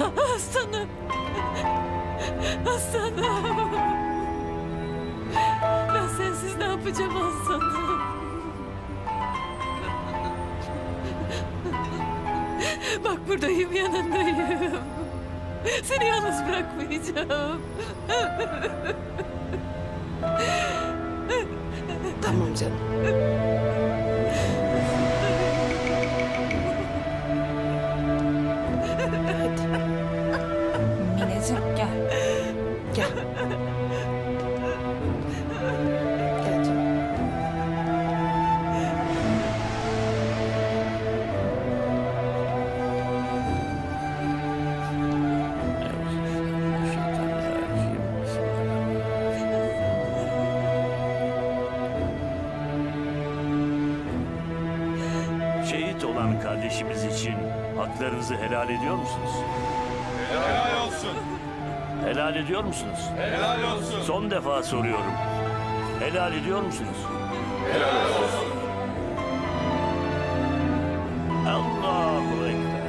Aslanım. Aslanım. Ben sensiz ne yapacağım aslanım? Bak buradayım yanındayım. Seni yalnız bırakmayacağım. Tamam canım. Şehit olan kardeşimiz için haklarınızı helal ediyor musunuz? Helal olsun. Helal ediyor musunuz? Helal olsun. Son defa soruyorum. Helal ediyor musunuz? Helal olsun. Allahu Ekber.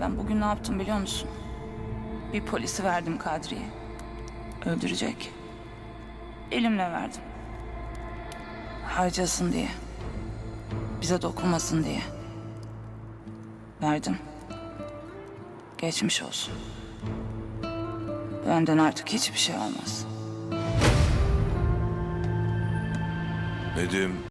Ben bugün ne yaptım biliyor musun? Bir polisi verdim Kadri'ye. Öldürecek. Elimle verdim. Harcasın diye. Bize dokunmasın diye. Verdim. Geçmiş olsun. Benden artık hiçbir şey olmaz. Nedim